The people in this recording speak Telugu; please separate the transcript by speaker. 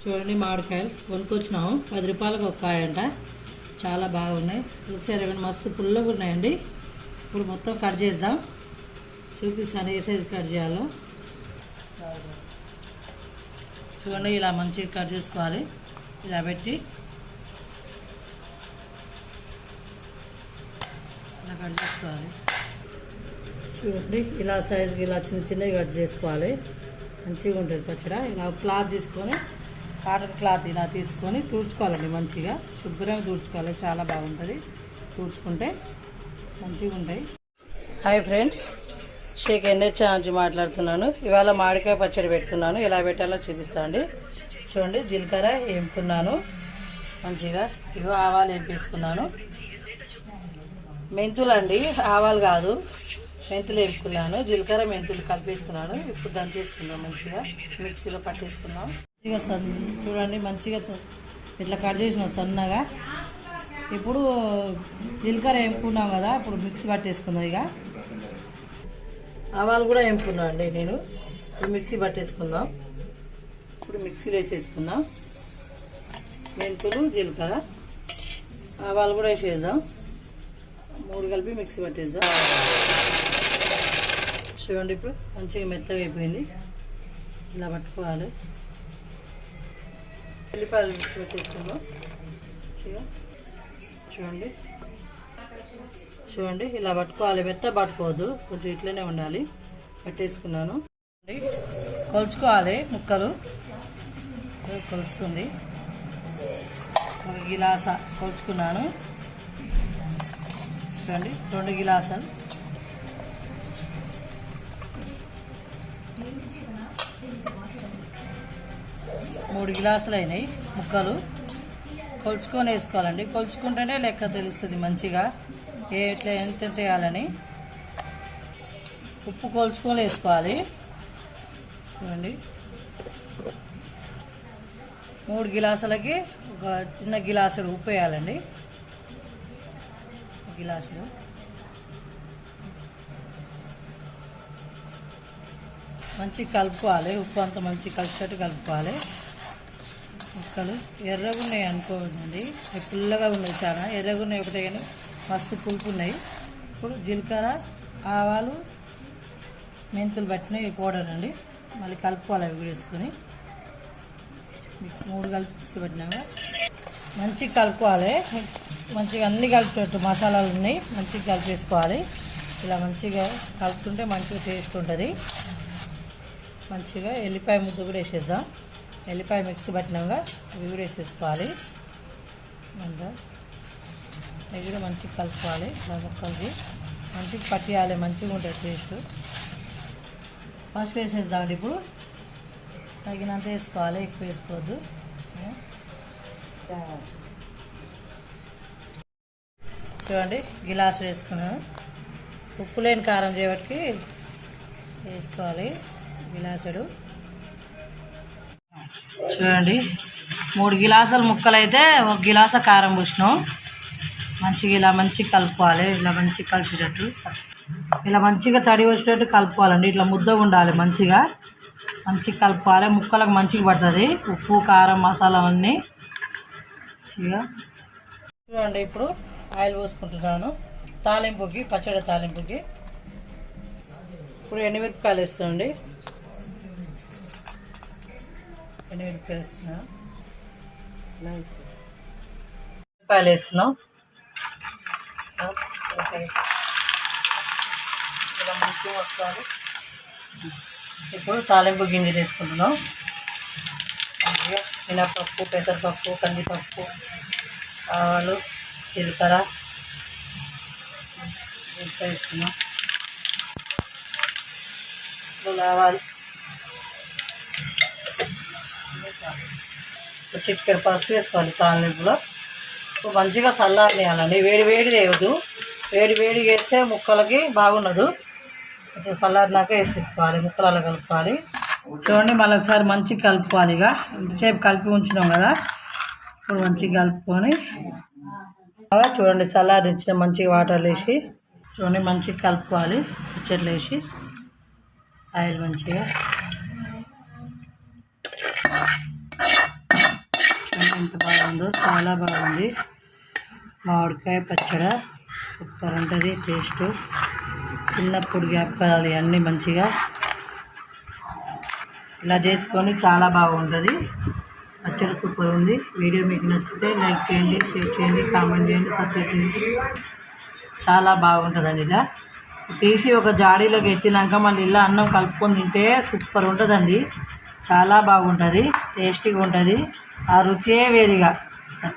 Speaker 1: చూడండి మామిడికాయలు కొనుక్కొచ్చినాము. పది రూపాయలకు ఒక కాయ అంట చాలా బాగున్నాయి. చూసారు కానీ మస్తు పుల్లగా ఉన్నాయండి. ఇప్పుడు మొత్తం కట్ చేద్దాం. చూపిస్తాను ఏ సైజు కట్ చేయాలో. చూడండి ఇలా మంచిగా కట్ చేసుకోవాలి. ఇలా పెట్టి. ఇలా కట్ చేసుకోవాలి. చూడండి ఇలా సైజుకి ఇలా చిన్న చిన్నవి కట్ చేసుకోవాలి. మంచిగా ఉంటుంది పచ్చడి. ఇలా క్లాత్ తీసుకొని కాటన్ క్లాత్ ఇలా తీసుకొని తుడుచుకోవాలండి మంచిగా. శుభ్రంగా తుడుచుకోవాలి. చాలా బాగుంటుంది. తుడుచుకుంటే మంచిగా ఉంటాయి. Hi friends. షేక్ ఎన్హెచ్ నుంచి మాట్లాడుతున్నాను. ఇవాళ మామిడికాయ పచ్చడి పెడుతున్నాను. ఎలా పెట్టాలో చూపిస్తాండి చూడండి జీలకర్ర వేపుకున్నాను. మంచిగా ఇగో ఆవాలు వేపేసుకున్నాను. మెంతులు అండి ఆవాలు కాదు. మెంతులు వేపుకున్నాను జీలకర్ర మెంతులు కలిపేసుకున్నాను. ఇప్పుడు దంచేసుకున్నాం మంచిగా. మిక్సీలో పట్టేసుకున్నాం మంచిగా సన్ చూడండి మంచిగా ఇట్లా కట్ చేసినాం సన్నగా. ఇప్పుడు జీలకర్ర వేపుకున్నాం కదా ఇప్పుడు మిక్సీ పట్టేసుకున్నాం ఇక. ఆవాలు కూడా వేపుకున్నాం అండి నేను. ఇప్పుడు మిక్సీ పట్టేసుకుందాం. ఇప్పుడు మిక్సీలో వేసేసుకుందాం. మెంతులు జీలకర్ర ఆవాలు కూడా వేసేద్దాం. మూడు కలిపి మిక్సీ పట్టేద్దాం. చూడండి ఇప్పుడు. మంచిగా మెత్తగా అయిపోయింది. ఇలా పట్టుకోవాలి. ఉల్లిపాయలు పెట్టేసుకుందాం మంచిగా. చూడండి. చూడండి ఇలా పట్టుకోవాలి. మెత్త పట్టుకోవద్దు. కొంచెం ఇట్లనే ఉండాలి. పట్టేసుకున్నాను. కొలుచుకోవాలి ముక్కలు. కొలుస్తుంది. ఒక గిలాస కొలుచుకున్నాను. చూడండి రెండు గిలాసాలు. మూడు గ్లాసులు అయినాయి ముక్కలు. కొలుచుకొని వేసుకోవాలండి. కొలుచుకుంటేనే లెక్క తెలుస్తుంది మంచిగా. ఏ ఎట్లా ఎంత ఎంత వేయాలని. ఉప్పు కొలుచుకొని వేసుకోవాలి. చూడండి. మూడు గిలాసులకి ఒక చిన్న గిలాసుడు ఉప్పు వేయాలండి. గిలాసులు మంచిగా కలుపుకోవాలి. ఉప్పు అంతా మంచిగా కలిసినట్టు కలుపుకోవాలి. ముక్కలు. ఎర్రగా ఉన్నాయి అనుకోవద్దండి. అవి పుల్లగా ఉన్నాయి చాలా. ఎర్రగా ఉన్నాయి ఒకటే కానీ మస్తు పులుపు ఉన్నాయి ఇప్పుడు జీలకర్ర ఆవాలు మెంతులు పట్టినవి పౌడర్ అండి. మళ్ళీ కలుపుకోవాలి అవి కూడా వేసుకొని. మిక్స్ మూడు కలిపి మిక్సీ పెట్టినాక మంచిగా కలుపుకోవాలి. మంచిగా అన్ని కలిపేటట్టు మసాలాలు ఉన్నాయి. మంచిగా కలిపేసుకోవాలి. ఇలా మంచిగా కలుపుతుంటే మంచిగా టేస్ట్ ఉంటుంది. మంచిగా ఎల్లిపాయ ముద్ద కూడా వేసేద్దాం. ఎల్లిపాయ మిక్సీ పట్టినాక ఇవి కూడా వేసేసుకోవాలి. మంచిగా ఇవి కూడా మంచిగా కలుపుకోవాలి. ఇలా ముక్కలకి మంచిగా పట్టియాలి మంచిగా ఉంటుంది టేస్ట్. ఫస్ట్ వేసేద్దామండి ఇప్పుడు. తగినంత వేసుకోవాలి ఎక్కువ వేసుకోవద్దు. చూడండి గిలాసులు వేసుకున్నాను. ఉప్పు లేని కారం చేయబట్టి వేసుకోవాలి గిలాసుడు. చూడండి. మూడు గిలాసుల ముక్కలు అయితే ఒక గిలాస కారం పోసినాం. మంచిగా ఇలా మంచిగా కలుపుకోవాలి. ఇలా మంచిగా కలిసేటట్టు. ఇలా మంచిగా తడి వచ్చేటట్టు కలుపుకోవాలండి. ఇట్లా ముద్దగా ఉండాలి మంచిగా. మంచిగా కలుపుకోవాలి. ముక్కలకు మంచిగా పడుతుంది. ఉప్పు కారం మసాలాలన్నీ మంచిగా. చూడండి ఇప్పుడు ఆయిల్ పోసుకుంటున్నాను. తాలింపుకి పచ్చడి తాలింపుకి. ఇప్పుడు ఎండుమిరపకాయలు వేస్తామండి. ఎండుమిరపకాయలు వేస్తున్నాం మిరపకాయలు వేస్తున్నాం ఇలా మంచిగా వస్తుంది ఇప్పుడు తాలింపు గింజలు వేసుకుంటున్నాం. మినపప్పు పెసరపప్పు కందిపప్పు ఆవాలు జీలకర్ర వేసుకున్నాం ఇప్పుడు ఆవాలు పసుపు వేసుకోవాలి తాలింపులో ఇప్పుడు మంచిగా చల్లారనియాలండి వేడి వేడి వేయద్దు వేడి వేడి వేస్తే ముక్కలకి బాగుండదు. కొంచెం చల్లారినాక వేసేసుకోవాలి ముక్కలలో కలుపుకోవాలి. చూడండి మళ్ళీ ఒకసారి మంచిగా కలుపుకోవాలి ఇక. ఇంతసేపు కలిపి ఉంచినాం కదా. ఇప్పుడు మంచిగా కలుపుకొని చూడండి చల్లారి ఇచ్చిన మంచిగా వాటర్ వేసి చూడండి మంచిగా కలుపుకోవాలి. పచ్చట్లు వేసి. ఆయిల్ మంచిగా. చూడండి ఎంత బాగుందో చాలా బాగుంది. మామిడికాయ పచ్చడి సూపర్ ఉంటుంది టేస్ట్. చిన్నప్పుడు జ్ఞాపకాలు అన్నీ మంచిగా ఇలా చేసుకొని చాలా బాగుంటుంది. పచ్చడి సూపర్ ఉంది. వీడియో మీకు నచ్చితే లైక్ చేయండి షేర్ చేయండి కామెంట్ చేయండి సబ్స్క్రైబ్ చేయండి. చాలా బాగుంటుందండి ఇలా. తీసి ఒక జాడీలోకి ఎత్తినాక మళ్ళీ ఇలా అన్నం కలుపుకొని తింటే సూపర్ ఉంటుందండి. చాలా బాగుంటుంది టేస్టీగా ఉంటుంది ఆ రుచే వేరుగా. సరే